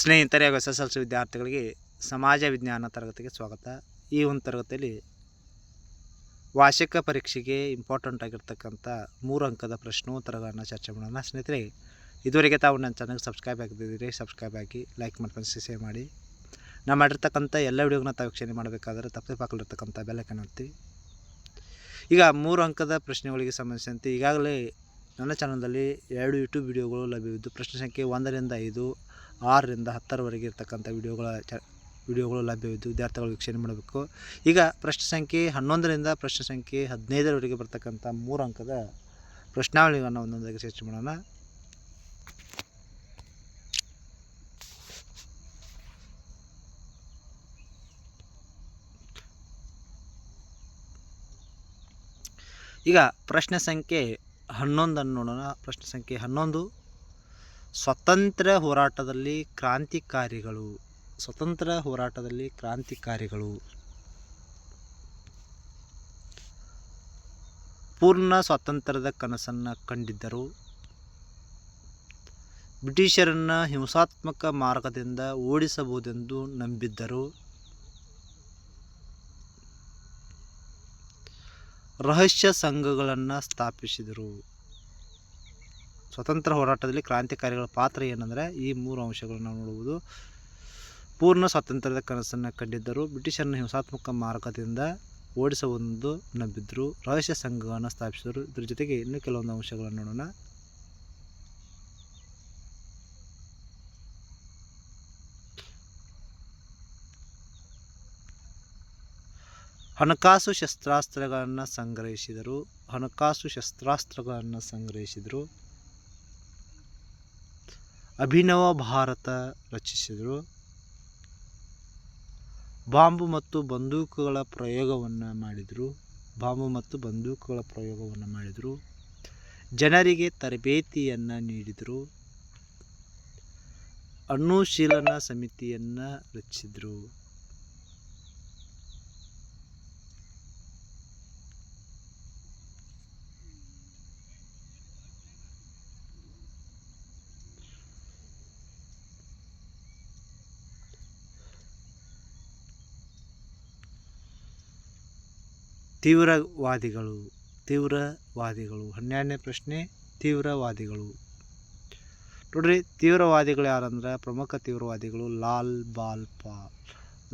ಸ್ನೇಹಿತರೆ ಹಾಗೂ S S L C ವಿದ್ಯಾರ್ಥಿಗಳಿಗೆ ಸಮಾಜ ವಿಜ್ಞಾನ ತರಗತಿಗೆ ಸ್ವಾಗತ. ಈ ಒಂದು ತರಗತಿಯಲ್ಲಿ ವಾರ್ಷಿಕ ಪರೀಕ್ಷೆಗೆ ಇಂಪಾರ್ಟೆಂಟ್ ಆಗಿರ್ತಕ್ಕಂಥ ಮೂರು ಅಂಕದ ಪ್ರಶ್ನೋತ್ತರಗಳನ್ನು ಚರ್ಚೆ ಮಾಡೋಣ. ಸ್ನೇಹಿತರೆ, ಇದುವರೆಗೆ ತಾವು ನನ್ನ ಚಾನಲ್ಗೆ ಸಬ್ಸ್ಕ್ರೈಬ್ ಆಗಿದ್ದೀರಿ ಸಬ್ಸ್ಕ್ರೈಬ್ ಆಗಿ ಲೈಕ್ ಮಾಡಿ ಫ್ರೆಂಡ್ಸ್ ಶೇರ್ ಮಾಡಿ. ನಾವು ಮಾಡಿರ್ತಕ್ಕಂಥ ಎಲ್ಲ ವಿಡಿಯೋಗಳನ್ನ ತಾವು ವೀಕ್ಷಣೆ ಮಾಡಬೇಕಾದ್ರೆ ತಪ್ಪದೆ ಪಾಕಲಿರ್ತಕ್ಕಂಥ ಬೆಲ್ಲಕ್ಕೆ ಒತ್ತಿ ಈಗ ಮೂರು ಅಂಕದ ಪ್ರಶ್ನೆಗಳಿಗೆ ಸಂಬಂಧಿಸಿದಂತೆ ಈಗಾಗಲೇ ನನ್ನ ಚಾನಲ್ನಲ್ಲಿ ಎರಡು ಯೂಟ್ಯೂಬ್ ವಿಡಿಯೋಗಳು ಲಭ್ಯವಿದ್ದು, ಪ್ರಶ್ನೆ ಸಂಖ್ಯೆ ಒಂದರಿಂದ ಐದು ಆರರಿಂದ ಹತ್ತರವರೆಗೆ ಇರ್ತಕ್ಕಂಥ ವಿಡಿಯೋಗಳ ಚ, ವಿಡಿಯೋಗಳು ಲಭ್ಯವಿದ್ದು ವಿದ್ಯಾರ್ಥಿಗಳು ವೀಕ್ಷಣೆ ಮಾಡಬೇಕು. ಈಗ ಪ್ರಶ್ನೆ ಸಂಖ್ಯೆ ಹನ್ನೊಂದರಿಂದ ಪ್ರಶ್ನೆ ಸಂಖ್ಯೆ ಹದಿನೈದರವರೆಗೆ ಬರ್ತಕ್ಕಂಥ ಮೂರು ಅಂಕದ ಪ್ರಶ್ನಾವಳಿಗಳನ್ನು ಒಂದೊಂದಾಗಿ ಚರ್ಚೆ ಮಾಡೋಣ. ಈಗ ಪ್ರಶ್ನೆ ಸಂಖ್ಯೆ ಹನ್ನೊಂದನ್ನು ನೋಡೋಣ. ಪ್ರಶ್ನೆ ಸಂಖ್ಯೆ ಹನ್ನೊಂದು. ಸ್ವತಂತ್ರ ಹೋರಾಟದಲ್ಲಿ ಕ್ರಾಂತಿಕಾರಿಗಳು, ಸ್ವತಂತ್ರ ಹೋರಾಟದಲ್ಲಿ ಕ್ರಾಂತಿಕಾರಿಗಳು. ಪೂರ್ಣ ಸ್ವಾತಂತ್ರ್ಯದ ಕನಸನ್ನು ಕಂಡಿದ್ದರು. ಬ್ರಿಟಿಷರನ್ನು ಹಿಂಸಾತ್ಮಕ ಮಾರ್ಗದಿಂದ ಓಡಿಸಬಹುದೆಂದು ನಂಬಿದ್ದರು. ರಹಸ್ಯ ಸಂಘಗಳನ್ನು ಸ್ಥಾಪಿಸಿದರು. ಸ್ವತಂತ್ರ ಹೋರಾಟದಲ್ಲಿ ಕ್ರಾಂತಿಕಾರಿಗಳ ಪಾತ್ರ ಏನಂದರೆ ಈ ಮೂರು ಅಂಶಗಳನ್ನು ನಾವು ನೋಡುವುದು ಪೂರ್ಣ ಸ್ವಾತಂತ್ರ್ಯದ ಕನಸನ್ನು ಕಂಡಿದ್ದರು. ಬ್ರಿಟಿಷರನ್ನು ಹಿಂಸಾತ್ಮಕ ಮಾರ್ಗದಿಂದ ಓಡಿಸುವುದು ನಂಬಿದ್ದರು ರಹಸ್ಯ ಸಂಘವನ್ನು ಸ್ಥಾಪಿಸಿದರು. ಇದ್ರ ಜೊತೆಗೆ ಇನ್ನೂ ಕೆಲವೊಂದು ಅಂಶಗಳನ್ನು ನೋಡೋಣ. ಹಣಕಾಸು ಶಸ್ತ್ರಾಸ್ತ್ರಗಳನ್ನು ಸಂಗ್ರಹಿಸಿದರು. ಹಣಕಾಸು ಶಸ್ತ್ರಾಸ್ತ್ರಗಳನ್ನು ಸಂಗ್ರಹಿಸಿದರು. ಅಭಿನವ ಭಾರತ ರಚಿಸಿದರು. ಬಾಂಬು ಮತ್ತು ಬಂದೂಕುಗಳ ಪ್ರಯೋಗವನ್ನು ಮಾಡಿದರು. ಬಾಂಬು ಮತ್ತು ಬಂದೂಕುಗಳ ಪ್ರಯೋಗವನ್ನು ಮಾಡಿದರು. ಜನರಿಗೆ ತರಬೇತಿಯನ್ನು ನೀಡಿದರು. ಅನುಶೀಲನಾ ಸಮಿತಿಯನ್ನು ರಚಿಸಿದರು. ತೀವ್ರವಾದಿಗಳು ತೀವ್ರವಾದಿಗಳು. ಹನ್ನೆರಡನೇ ಪ್ರಶ್ನೆ, ತೀವ್ರವಾದಿಗಳು. ನೋಡ್ರಿ, ತೀವ್ರವಾದಿಗಳು ಯಾರಂದ್ರೆ ಪ್ರಮುಖ ತೀವ್ರವಾದಿಗಳು? ಲಾಲ್ ಬಾಲ್ ಪಾಲ್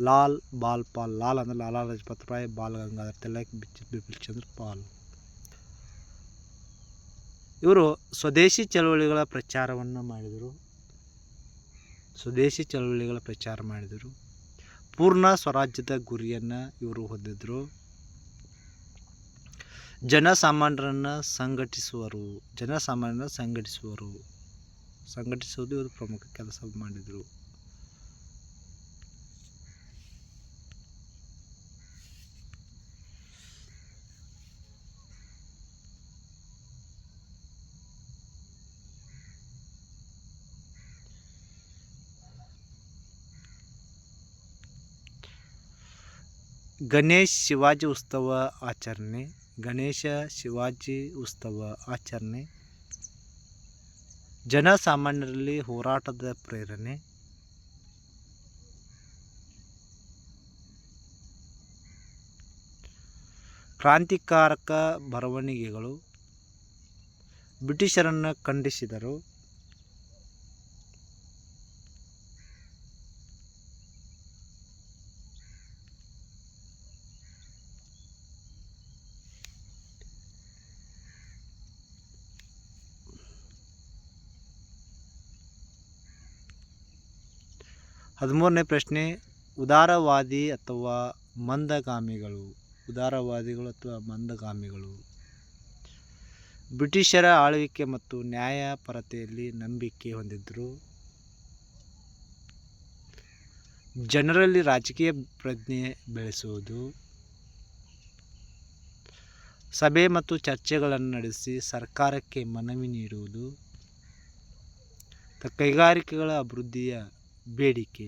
ಲಾಲ್ ಬಾಲ್ ಪಾಲ್ ಲಾಲ್ ಅಂದ್ರೆ ಲಾಲಾ ಲಜಪತ್ ರಾಯ್ ಬಾಲ್ ಗಂಗಾಧರ್ ತಿಲಕ್ ಬಿಪಿನ್ ಚಂದ್ರ ಪಾಲ್. ಇವರು ಸ್ವದೇಶಿ ಚಳವಳಿಗಳ ಪ್ರಚಾರವನ್ನು ಮಾಡಿದರು. ಸ್ವದೇಶಿ ಚಳವಳಿಗಳ ಪ್ರಚಾರ ಮಾಡಿದರು. ಪೂರ್ಣ ಸ್ವರಾಜ್ಯದ ಗುರಿಯನ್ನು ಇವರು ಹೊಂದಿದ್ರು. ಜನಸಾಮಾನ್ಯರನ್ನು ಸಂಘಟಿಸುವರು. ಜನಸಾಮಾನ್ಯರನ್ನು ಸಂಘಟಿಸುವರು. ಸಂಘಟಿಸುವುದು ಇವರು ಪ್ರಮುಖ ಕೆಲಸ ಮಾಡಿದರು. ಗಣೇಶ್ ಶಿವಾಜಿ ಉತ್ಸವ ಆಚರಣೆ. ಗಣೇಶ ಶಿವಾಜಿ ಉತ್ಸವ ಆಚರಣೆ. ಜನಸಾಮಾನ್ಯರಲ್ಲಿ ಹೋರಾಟದ ಪ್ರೇರಣೆ. ಕ್ರಾಂತಿಕಾರಕ ಬರವಣಿಗೆಗಳು. ಬ್ರಿಟಿಷರನ್ನು ಖಂಡಿಸಿದರು. ಹದಿಮೂರನೇ ಪ್ರಶ್ನೆ, ಉದಾರವಾದಿ ಅಥವಾ ಮಂದಗಾಮಿಗಳು? ಉದಾರವಾದಿಗಳು ಅಥವಾ ಮಂದಗಾಮಿಗಳು? ಬ್ರಿಟಿಷರ ಆಳ್ವಿಕೆ ಮತ್ತು ನ್ಯಾಯಪರತೆಯಲ್ಲಿ ನಂಬಿಕೆ ಹೊಂದಿದ್ದರು. ಜನರಲ್ಲಿ ರಾಜಕೀಯ ಪ್ರಜ್ಞೆ ಬೆಳೆಸುವುದು. ಸಭೆ ಮತ್ತು ಚರ್ಚೆಗಳನ್ನು ನಡೆಸಿ ಸರ್ಕಾರಕ್ಕೆ ಮನವಿ ನೀಡುವುದು. ಕೈಗಾರಿಕೆಗಳ ಅಭಿವೃದ್ಧಿಯ ಬೇಡಿಕೆ.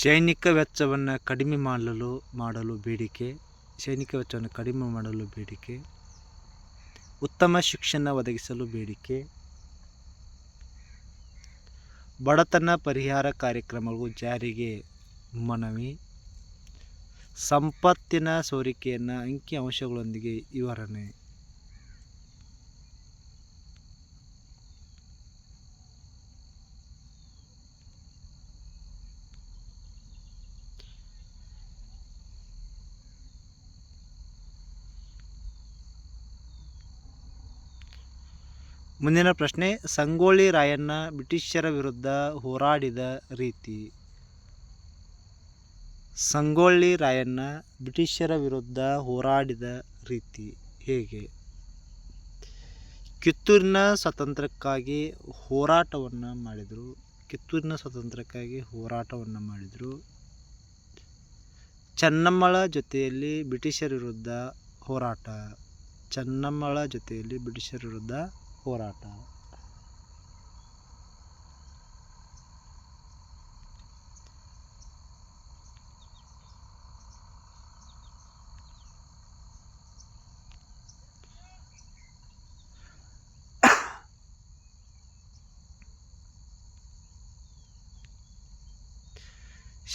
ಸೈನಿಕ ವೆಚ್ಚವನ್ನು ಕಡಿಮೆ ಮಾಡಲು ಮಾಡಲು ಬೇಡಿಕೆ, ಸೈನಿಕ ವೆಚ್ಚವನ್ನು ಕಡಿಮೆ ಮಾಡಲು ಬೇಡಿಕೆ, ಉತ್ತಮ ಶಿಕ್ಷಣ ಒದಗಿಸಲು ಬೇಡಿಕೆ, ಬಡತನ ಪರಿಹಾರ ಕಾರ್ಯಕ್ರಮಗಳು ಜಾರಿಗೆ ಮನವಿ, ಸಂಪತ್ತಿನ ಸೋರಿಕೆಯನ್ನು ಅಂಕಿ ಅಂಶಗಳೊಂದಿಗೆ ವಿವರಣೆ. ಮುಂದಿನ ಪ್ರಶ್ನೆ, ಸಂಗೊಳ್ಳಿ ರಾಯಣ್ಣ ಬ್ರಿಟಿಷರ ವಿರುದ್ಧ ಹೋರಾಡಿದ ರೀತಿ. ಸಂಗೊಳ್ಳಿ ರಾಯಣ್ಣ ಬ್ರಿಟಿಷರ ವಿರುದ್ಧ ಹೋರಾಡಿದ ರೀತಿ ಹೇಗೆ? ಕಿತ್ತೂರಿನ ಸ್ವಾತಂತ್ರ್ಯಕ್ಕಾಗಿ ಹೋರಾಟವನ್ನು ಮಾಡಿದರು. ಕಿತ್ತೂರಿನ ಸ್ವಾತಂತ್ರ್ಯಕ್ಕಾಗಿ ಹೋರಾಟವನ್ನು ಮಾಡಿದರು. ಚೆನ್ನಮ್ಮಳ ಜೊತೆಯಲ್ಲಿ ಬ್ರಿಟಿಷರ ವಿರುದ್ಧ ಹೋರಾಟ. ಚೆನ್ನಮ್ಮಳ ಜೊತೆಯಲ್ಲಿ ಬ್ರಿಟಿಷರ ವಿರುದ್ಧ ಹೋರಾಟ.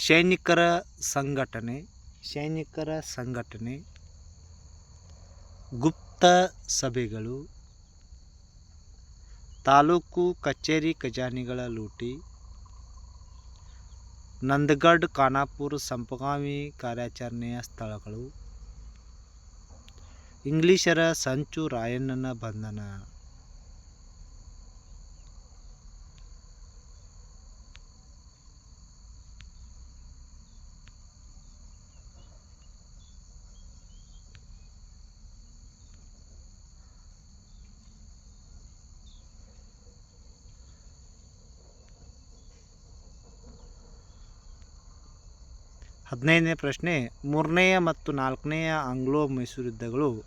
ಸೈನಿಕರ ಸಂಘಟನೆ ಸೈನಿಕರ ಸಂಘಟನೆ ಗುಪ್ತ ಸಭೆಗಳು ತಾಲೂಕು ಕಚೇರಿ ಖಜಾನೆಗಳ ಲೂಟಿ ನಂದಗಢ ಖಾನಾಪುರ ಸಂಪಗಾಮಿ ಕಾರ್ಯಾಚರಣೆಯ ಸ್ಥಳಗಳು ಇಂಗ್ಲಿಷರ ಸಂಚು ರಾಯಣ್ಣನ ಬಂಧನ. ಹದಿನೈದನೇ ಪ್ರಶ್ನೆ, ಮೂರನೆಯ ಮತ್ತು ನಾಲ್ಕನೆಯ ಆಂಗ್ಲೋ ಮೈಸೂರು ಯುದ್ಧಗಳು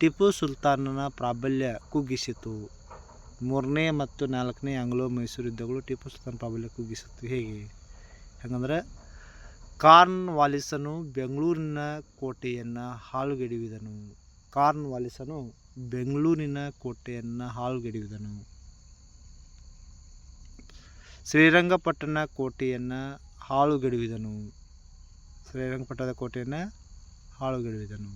ಟಿಪ್ಪು ಸುಲ್ತಾನನ ಪ್ರಾಬಲ್ಯ ಕುಗ್ಗಿಸಿತು. ಮೂರನೇ ಮತ್ತು ನಾಲ್ಕನೇ ಆಂಗ್ಲೋ ಮೈಸೂರು ಯುದ್ಧಗಳು ಟಿಪ್ಪು ಸುಲ್ತಾನ್ ಪ್ರಾಬಲ್ಯ ಕುಗ್ಗಿಸಿತು. ಹೇಗೆ? ಹಾಗಂದ್ರೆ, ಕಾರ್ನ್ ವಾಲಿಸನು ಬೆಂಗಳೂರಿನ ಕೋಟೆಯನ್ನು ಹಾಳುಗೆಡಿವಿದನು. ಕಾರ್ನ್ ವಾಲಿಸನು ಬೆಂಗಳೂರಿನ ಕೋಟೆಯನ್ನು ಹಾಳುಗೆಡಿವಿದನು. ಶ್ರೀರಂಗಪಟ್ಟಣ ಕೋಟೆಯನ್ನು ಹಾಳುಗೆಡುವಿದನು. ಶ್ರೀರಂಗಪಟ್ಟಣದ ಕೋಟೆಯನ್ನು ಹಾಳುಗೆಡವಿದನು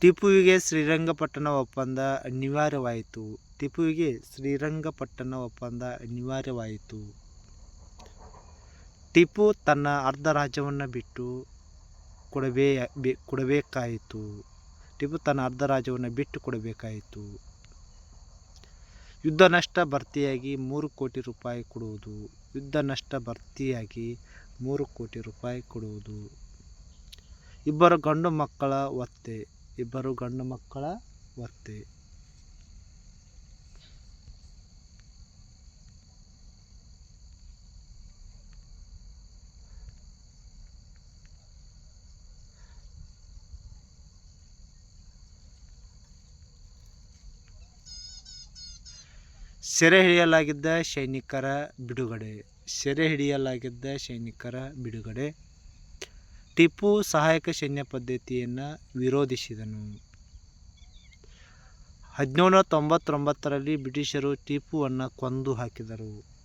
ಟಿಪ್ಪುವಿಗೆ ಶ್ರೀರಂಗಪಟ್ಟಣ ಒಪ್ಪಂದ ಅನಿವಾರ್ಯವಾಯಿತು. ಟಿಪ್ಪುವಿಗೆ ಶ್ರೀರಂಗಪಟ್ಟಣ ಒಪ್ಪಂದ ಅನಿವಾರ್ಯವಾಯಿತು. ಟಿಪ್ಪು ತನ್ನ ಅರ್ಧ ರಾಜ್ಯವನ್ನು ಬಿಟ್ಟು ಕೊಡಬೇ ಕೊಡಬೇಕಾಯಿತು. ಟಿಪ್ಪು ತನ್ನ ಅರ್ಧ ರಾಜ್ಯವನ್ನು ಬಿಟ್ಟು ಕೊಡಬೇಕಾಯಿತು. ಯುದ್ಧ ನಷ್ಟ ಭರ್ತಿಯಾಗಿ ಮೂರು ಕೋಟಿ ರೂಪಾಯಿ ಕೊಡುವುದು. ಯುದ್ಧ ನಷ್ಟ ಭರ್ತಿಯಾಗಿ ಮೂರು ಕೋಟಿ ರೂಪಾಯಿ ಕೊಡುವುದು. ಇಬ್ಬರು ಗಂಡು ಮಕ್ಕಳ ಒತ್ತೆ. ಇಬ್ಬರು ಗಂಡು ಮಕ್ಕಳ ಒತ್ತೆ. ಸೆರೆ ಹಿಡಿಯಲಾಗಿದ್ದ ಸೈನಿಕರ ಬಿಡುಗಡೆ, ಸೆರೆ ಹಿಡಿಯಲಾಗಿದ್ದ ಸೈನಿಕರ ಬಿಡುಗಡೆ. ಟಿಪ್ಪು ಸಹಾಯಕ ಸೈನ್ಯ ಪದ್ಧತಿಯನ್ನು ವಿರೋಧಿಸಿದನು. ಹದಿನೇಳು ತೊಂಬತ್ತೊಂಬತ್ತರಲ್ಲಿ ಬ್ರಿಟಿಷರು ಟಿಪ್ಪುವನ್ನು ಕೊಂದು ಹಾಕಿದರು.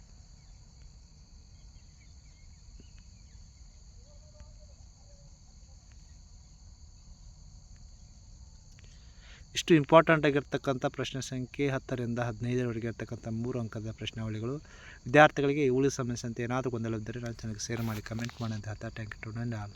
ಇಷ್ಟು ಇಂಪಾರ್ಟೆಂಟ್ ಆಗಿರ್ತಕ್ಕಂಥ ಪ್ರಶ್ನೆ ಸಂಖ್ಯೆ ಹತ್ತರಿಂದ ಹದಿನೈದರವರೆಗೆ ಇರ್ತಕ್ಕಂಥ ಮೂರು ಅಂಕದ ಪ್ರಶ್ನಾವಳಿಗಳು. ವಿದ್ಯಾರ್ಥಿಗಳಿಗೆ ಇವುಳಿ ಸಮಸ್ಯೆ ಅಂತ ಏನಾದರೂ ಗೊಂದಲವಿದ್ದರೆ ನಾನು ಚೆನ್ನಾಗಿ ಶೇರ್ ಮಾಡಿ ಕಮೆಂಟ್ ಮಾಡಿ ಅಂತ ಹೇಳ್ತಾ ಟ್ಯಾಂಕ್ ಟು ಆಲ್